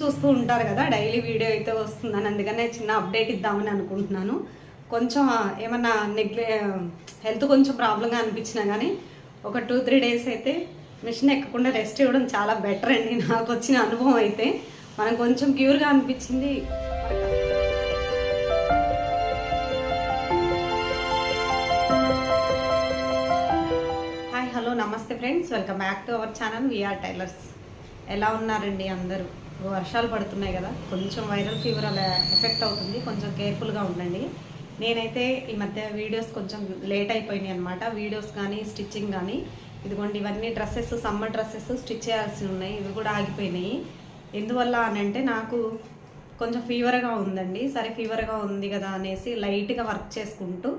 చూస్తూ ఉంటారు కదా డైలీ వీడియో అయితే వస్తుందని. అందుకనే చిన్న అప్డేట్ ఇద్దామని అనుకుంటున్నాను. కొంచెం ఏమన్నా నెగ్లే హెల్త్ కొంచెం ప్రాబ్లంగా అనిపించినా కానీ ఒక టూ త్రీ డేస్ అయితే మిషన్ ఎక్కకుండా రెస్ట్ ఇవ్వడం చాలా బెటర్ అండి నాకు వచ్చిన అనుభవం అయితే. మనం కొంచెం క్యూర్గా అనిపించింది. హాయ్ హలో నమస్తే friends. Welcome back to our channel. V R tailors. ఎలా ఉన్నారండి అందరూ? వర్షాలు పడుతున్నాయి కదా కొంచెం వైరల్ ఫీవర్ అలా ఎఫెక్ట్ అవుతుంది. కొంచెం కేర్ఫుల్గా ఉండండి. నేనైతే ఈ మధ్య వీడియోస్ కొంచెం లేట్ అయిపోయినాయి అనమాట వీడియోస్ కానీ స్టిచ్చింగ్ కానీ ఇదిగోండి ఇవన్నీ డ్రెస్సెస్ సమ్మర్ డ్రెస్సెస్ స్టిచ్ చేయాల్సి ఉన్నాయి. ఇవి కూడా ఆగిపోయినాయి. ఎందువల్ల అని అంటే నాకు కొంచెం ఫీవర్గా ఉందండి. సరే ఫీవర్గా ఉంది కదా అనేసి లైట్గా వర్క్ చేసుకుంటూ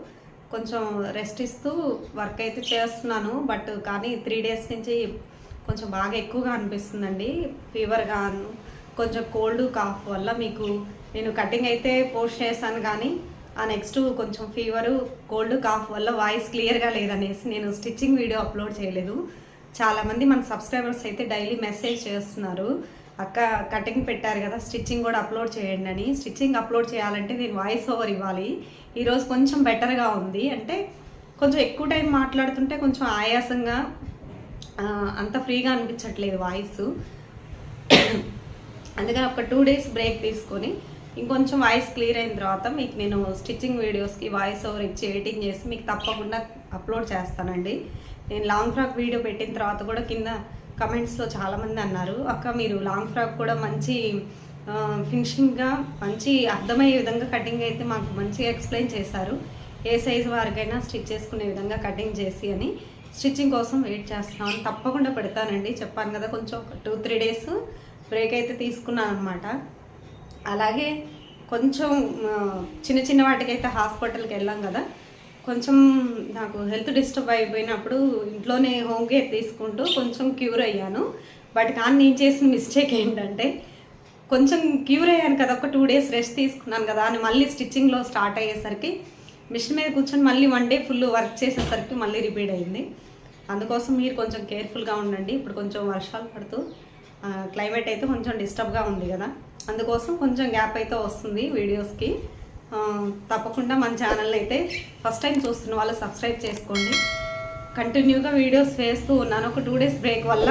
కొంచెం రెస్ట్ ఇస్తూ వర్క్ అయితే చేస్తున్నాను. బట్ కానీ త్రీ డేస్ నుంచి కొంచెం బాగా ఎక్కువగా అనిపిస్తుందండి. ఫీవర్గా కొంచెం కోల్డ్ కాఫ్ వల్ల మీకు నేను కటింగ్ అయితే పోస్ట్ చేశాను కానీ ఆ నెక్స్ట్ కొంచెం ఫీవరు కోల్డ్ కాఫ్ వల్ల వాయిస్ క్లియర్గా లేదనేసి నేను స్టిచ్చింగ్ వీడియో అప్లోడ్ చేయలేదు. చాలామంది మన సబ్స్క్రైబర్స్ అయితే డైలీ మెసేజ్ చేస్తున్నారు. అక్క కటింగ్ పెట్టారు కదా స్టిచ్చింగ్ కూడా అప్లోడ్ చేయండి అని. స్టిచ్చింగ్ అప్లోడ్ చేయాలంటే నేను వాయిస్ ఓవర్ ఇవ్వాలి. ఈరోజు కొంచెం బెటర్గా ఉంది. అంటే కొంచెం ఎక్కువ టైం మాట్లాడుతుంటే కొంచెం ఆయాసంగా అంత ఫ్రీగా అనిపించట్లేదు వాయిస్. అందుకని ఒక టూ డేస్ బ్రేక్ తీసుకొని ఇంకొంచెం వాయిస్ క్లియర్ అయిన తర్వాత మీకు నేను స్టిచ్చింగ్ వీడియోస్కి వాయిస్ ఓవర్ ఇచ్చి ఎడిటింగ్ చేసి మీకు తప్పకుండా అప్లోడ్ చేస్తానండి. నేను లాంగ్ ఫ్రాక్ వీడియో పెట్టిన తర్వాత కూడా కింద కమెంట్స్లో చాలామంది అన్నారు అక్క మీరు లాంగ్ ఫ్రాక్ కూడా మంచి ఫినిషింగ్గా మంచి అర్థమయ్యే విధంగా కటింగ్ అయితే మాకు మంచిగా ఎక్స్ప్లెయిన్ చేశారు. ఏ సైజు వారికైనా స్టిచ్ చేసుకునే విధంగా కటింగ్ చేసి అని స్టిచ్చింగ్ కోసం వెయిట్ చేస్తున్నాను. తప్పకుండా పెడతానండి. చెప్పాను కదా కొంచెం ఒక టూ త్రీ డేస్ బ్రేక్ అయితే తీసుకున్నాను అనమాట అలాగే కొంచెం చిన్న చిన్న వాటికైతే హాస్పిటల్కి వెళ్ళాం కదా. కొంచెం నాకు హెల్త్ డిస్టర్బ్ అయిపోయినప్పుడు ఇంట్లోనే హోమ్ కేర్ తీసుకుంటూ కొంచెం క్యూర్ అయ్యాను. బట్ కానీ నేను చేసిన మిస్టేక్ ఏంటంటే కొంచెం క్యూర్ అయ్యాను కదా ఒక టూ డేస్ రెస్ట్ తీసుకున్నాను కదా అని మళ్ళీ స్టిచ్చింగ్లో స్టార్ట్ అయ్యేసరికి మిషన్ మీద కూర్చొని మళ్ళీ వన్ డే ఫుల్ వర్క్ చేసేసరికి మళ్ళీ రిపీట్ అయింది. అందుకోసం మీరు కొంచెం కేర్ఫుల్గా ఉండండి. ఇప్పుడు కొంచెం వర్షాలు పడుతూ క్లైమేట్ అయితే కొంచెం డిస్టర్బ్గా ఉంది కదా. అందుకోసం కొంచెం గ్యాప్ అయితే వస్తుంది వీడియోస్కి తప్పకుండా మన ఛానల్ అయితే ఫస్ట్ టైం చూస్తున్న వాళ్ళు సబ్స్క్రైబ్ చేసుకోండి. కంటిన్యూగా వీడియోస్ వేస్తూ ఉన్నాను. ఒక టూ డేస్ బ్రేక్ వల్ల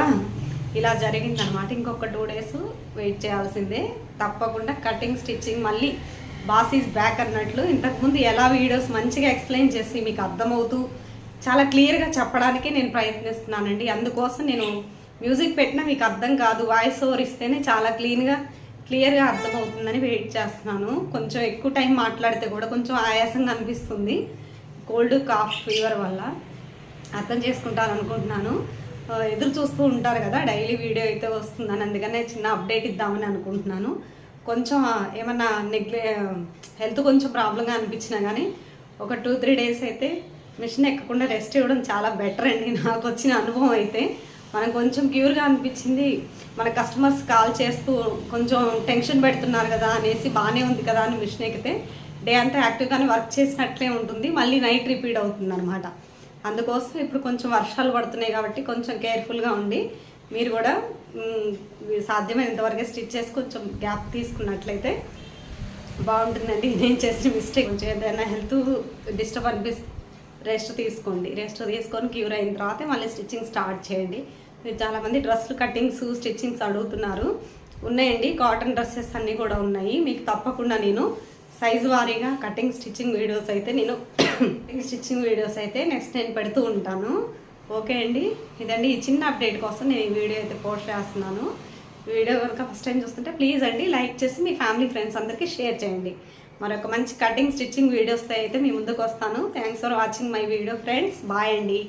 ఇలా జరిగిందనమాట ఇంకొక టూ డేస్ వెయిట్ చేయాల్సిందే. తప్పకుండా కటింగ్ స్టిచ్చింగ్ మళ్ళీ బాస్ ఈజ్ బ్యాక్ అన్నట్లు. ఇంతకుముందు ఎలా వీడియోస్ మంచిగా ఎక్స్ప్లెయిన్ చేసి మీకు అర్థమవుతూ చాలా క్లియర్గా చెప్పడానికి నేను ప్రయత్నిస్తున్నానండి. అందుకోసం నేను మ్యూజిక్ పెట్టినా మీకు అర్థం కాదు వాయిస్ ఓవర్ ఇస్తేనే చాలా క్లీన్గా క్లియర్గా అర్థమవుతుందని వెయిట్ చేస్తున్నాను. కొంచెం ఎక్కువ టైం మాట్లాడితే కూడా కొంచెం ఆయాసంగా అనిపిస్తుంది. కోల్డ్ కాఫ్ ఫీవర్ వల్ల అర్థం చేసుకుంటాను అనుకుంటున్నాను. ఎదురు చూస్తూ ఉంటారు కదా డైలీ వీడియో అయితే వస్తుందని. అందుకనే చిన్న అప్డేట్ ఇద్దామని అనుకుంటున్నాను. కొంచెం ఏమన్నా నెగ్లే హెల్త్ కొంచెం ప్రాబ్లంగా అనిపించినా కానీ ఒక టూ త్రీ డేస్ అయితే మిషన్ ఎక్కకుండా రెస్ట్ ఇవ్వడం చాలా బెటర్ అండి. నాకు వచ్చిన అనుభవం అయితే. మనం కొంచెం క్యూర్గా అనిపించింది. మన కస్టమర్స్ కాల్ చేస్తూ కొంచెం టెన్షన్ పెడుతున్నారు కదా అనేసి బాగానే ఉంది కదా అని మిషన్ ఎక్కితే డే అంతా యాక్టివ్గానే వర్క్ చేసినట్లే ఉంటుంది. మళ్ళీ నైట్ రిపీట్ అవుతుంది అనమాట అందుకోసం ఇప్పుడు కొంచెం వర్షాలు పడుతున్నాయి కాబట్టి కొంచెం కేర్ఫుల్గా ఉండి మీరు కూడా మ్, సాధ్యమైనంత వరకే స్టిచ్ చేసి కొంచెం గ్యాప్ తీసుకున్నట్లయితే బాగుంటుందండి. నేను చేసిన మిస్టేక్ కొంచెం ఏదైనా హెల్త్ డిస్టర్బ్ అనిపిస్తే రెస్ట్ తీసుకోండి. రెస్ట్ తీసుకొని క్యూర్ అయిన తర్వాత మళ్ళీ స్టిచ్చింగ్ స్టార్ట్ చేయండి. మీరు చాలామంది డ్రెస్సులు కటింగ్స్ స్టిచ్చింగ్స్ అడుగుతున్నారు. ఉన్నాయండి. కాటన్ డ్రెస్సెస్ అన్నీ కూడా ఉన్నాయి. మీకు తప్పకుండా నేను సైజు వారీగా కటింగ్ స్టిచ్చింగ్ వీడియోస్ అయితే నేను స్టిచ్చింగ్ వీడియోస్ అయితే నెక్స్ట్ నేను పెడుతూ ఉంటాను. ఓకే అండి. ఇదండి ఈ చిన్న అప్డేట్ కోసం నేను ఈ వీడియో అయితే పోస్ట్ చేస్తున్నాను. వీడియో కనుక ఫస్ట్ టైం చూస్తుంటే ప్లీజ్ అండి లైక్ చేసి మీ ఫ్యామిలీ ఫ్రెండ్స్ అందరికీ షేర్ చేయండి. మరొక మంచి కటింగ్ స్టిచ్చింగ్ వీడియోస్తో అయితే మీ ముందుకు వస్తాను. Thanks for watching my video friends. Bye అండి.